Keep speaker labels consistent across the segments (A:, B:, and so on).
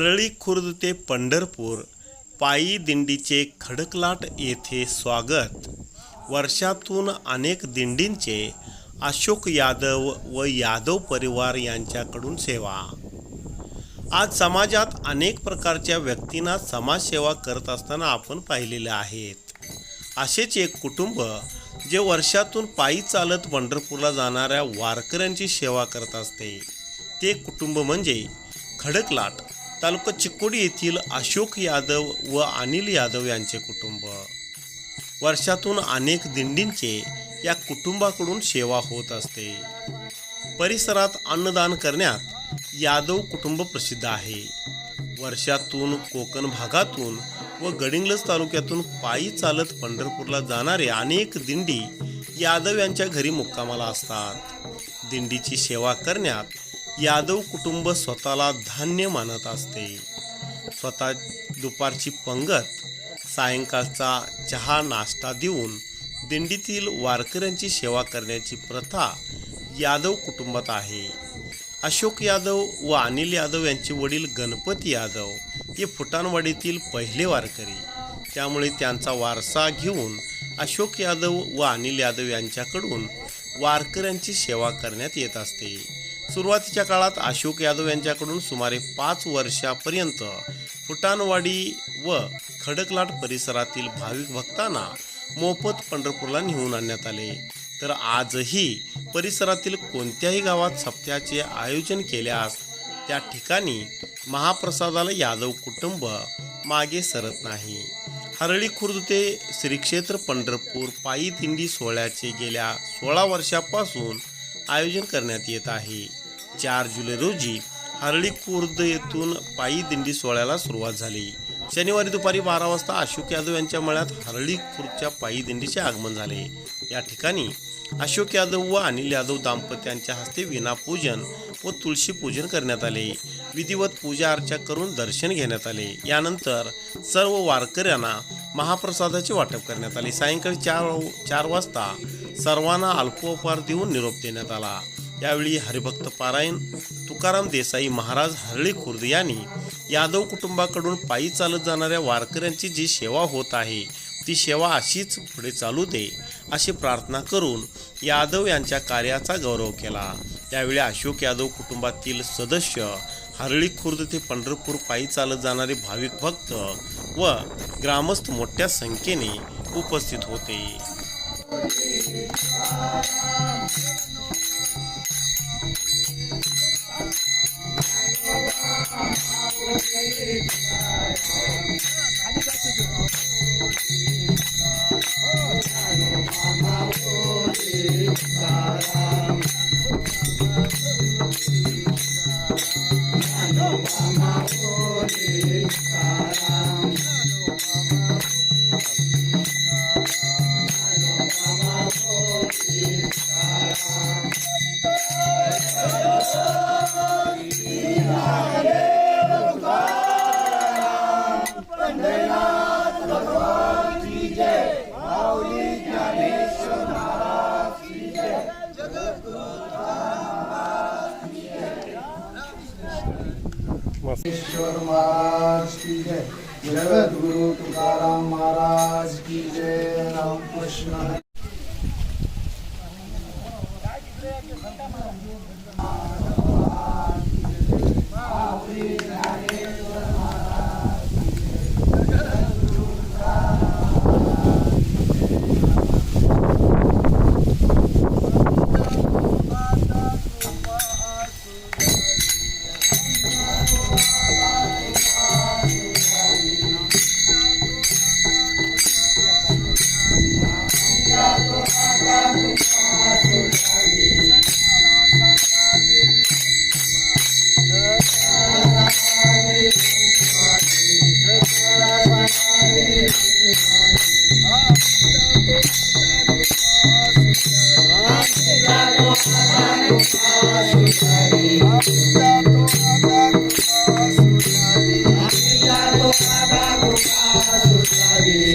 A: हरळी खुर्द ते पंढरपूर पायी दिंडीचे खडकलाट येथे स्वागत. वर्षातून अनेक दिंडींचे अशोक यादव व यादव परिवार यांच्याकडून सेवा. आज समाजात अनेक प्रकारच्या व्यक्तींना समाजसेवा करत असताना आपण पाहिलेले आहेत. असेच एक कुटुंब जे वर्षातून पायी चालत पंढरपूरला जाणाऱ्या वारकऱ्यांची सेवा करत असते. ते कुटुंब म्हणजे खडकलाट. तालुका चिकोडी येथील अशोक यादव व अनिल यादव यांचे कुटुंब. वर्षातून अनेक दिंडींचे या कुटुंबाकडून सेवा होत असते. परिसरात अन्नदान करण्यात यादव कुटुंब प्रसिद्ध आहे. वर्षातून कोकण भागातून व गडिंग्लज तालुक्यातून पायी चालत पंढरपूरला जाणारे अनेक दिंडी यादव यांच्या घरी मुक्कामाला असतात. दिंडीची सेवा करण्यात यादव कुटुंब स्वतःला धान्य मानत असते. स्वतः दुपारची पंगत सायंकाळचा चहा नाश्ता देऊन दिंडीतील वारकऱ्यांची सेवा करण्याची प्रथा यादव कुटुंबात आहे. अशोक यादव व अनिल यादव यांचे वडील गणपती यादव हे फुटाणवाडीतील पहिले वारकरी. त्यामुळे त्यांचा वारसा घेऊन अशोक यादव व अनिल यादव यांच्याकडून वारकऱ्यांची सेवा करण्यात येत असते. सुरुवातीच्या काळात अशोक यादव यांच्याकडून सुमारे पाच वर्षापर्यंत फुटाणवाडी व खडकलाट परिसरातील भाविक भक्तांना मोफत पंढरपूरला नेऊन आणण्यात आले. तर आजही परिसरातील कोणत्याही गावात सप्त्याचे आयोजन केल्यास त्या ठिकाणी महाप्रसादाला यादव कुटुंब मागे सरत नाही. हरळी खुर्द ते श्री क्षेत्र पंढरपूर पायी दिंडी सोहळ्याचे गेल्या सोळा वर्षापासून आयोजन करण्यात येत आहे. चार जुलै रोजी हरळी खुर्द येथून पायी दिंडी सोहळ्याला सुरुवात झाली. शनिवारी दुपारी बारा वाजता अशोक यादव यांच्या मळ्यात हरळी खुर्दच्या पायी दिंडीचे आगमन झाले. या ठिकाणी अशोक यादव व अनिल यादव दाम्पत्यांच्या हस्ते विनापूजन व तुळशी पूजन करण्यात आले. विधिवत पूजा अर्चा करून दर्शन घेण्यात आले. यानंतर सर्व वारकऱ्यांना महाप्रसादाचे वाटप करण्यात आले. सायंकाळी चार चार वाजता सर्वांना अल्पोपहार देऊन निरोप देण्यात आला. यावेळी हरिभक्त पारायण तुकाराम देसाई महाराज हरळी खुर्द यांनी यादव कुटुंबाकडून पायी चालत जाणाऱ्या वारकऱ्यांची जी सेवा होत आहे ती सेवा अशीच पुढे चालू दे अशी प्रार्थना करून यादव यांच्या कार्याचा गौरव केला. त्यावेळी अशोक यादव कुटुंबातील सदस्य हरळी खुर्द ते पंढरपूर पायी चालत जाणारे भाविक भक्त व ग्रामस्थ मोठ्या संख्येने उपस्थित होते.
B: Thank you. महाराज की जय। जगत गुरु तुकाराम महाराज की जय।
C: बाबा गोपाळ सुखागे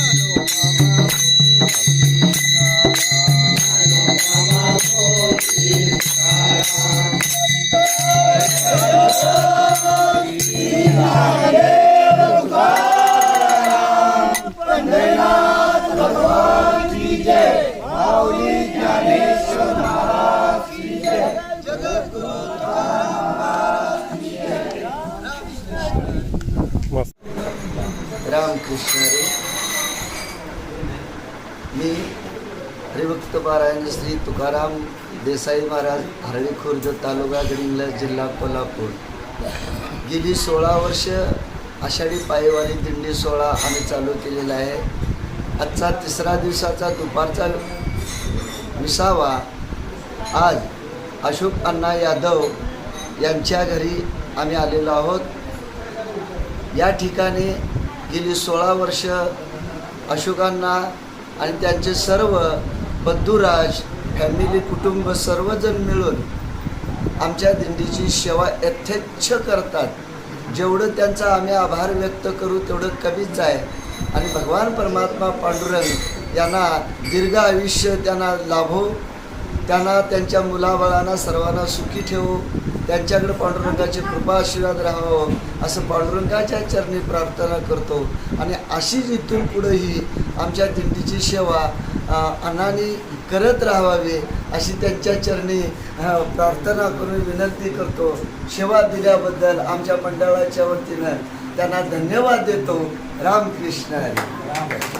C: पारायण श्री तुकाराम देसाई महाराज हरळी खुर्द तालुका गडिंग्लज जिल्हा कोल्हापूर. गेली सोळा वर्ष आषाढी पायवारी दिंडी सोहळा आम्ही चालू केलेला आहे. आजचा तिसरा दिवसाचा दुपारचा विसावा. आज अशोक अण्णा यादव यांच्या घरी आम्ही आलेलो आहोत. या ठिकाणी गेली सोळा वर्ष अशोकांना आणि त्यांचे सर्व बद्दूराज फॅमिली कुटुंब सर्वजण मिळून आमच्या दिंडीची सेवा यथेच्छ करतात. जेवढं त्यांचा आम्ही आभार व्यक्त करू तेवढं कमीच आहे. आणि भगवान परमात्मा पांडुरंग यांना दीर्घ आयुष्य त्यांना लाभो त्यांना त्यांच्या मुलाबाळांना सर्वांना सुखी ठेवू. त्यांच्याकडे पांडुरंगाची कृपा आशीर्वाद राहावं असं पांडुरंगाच्या चरणी प्रार्थना करतो. आणि अशीच इथून पुढेही आमच्या दिंडीची सेवा अनानी करत राहावी अशी त्यांच्या चरणी प्रार्थना करून विनंती करतो. सेवा दिल्याबद्दल आमच्या मंडळाच्या वतीनं त्यांना धन्यवाद देतो. रामकृष्ण राम.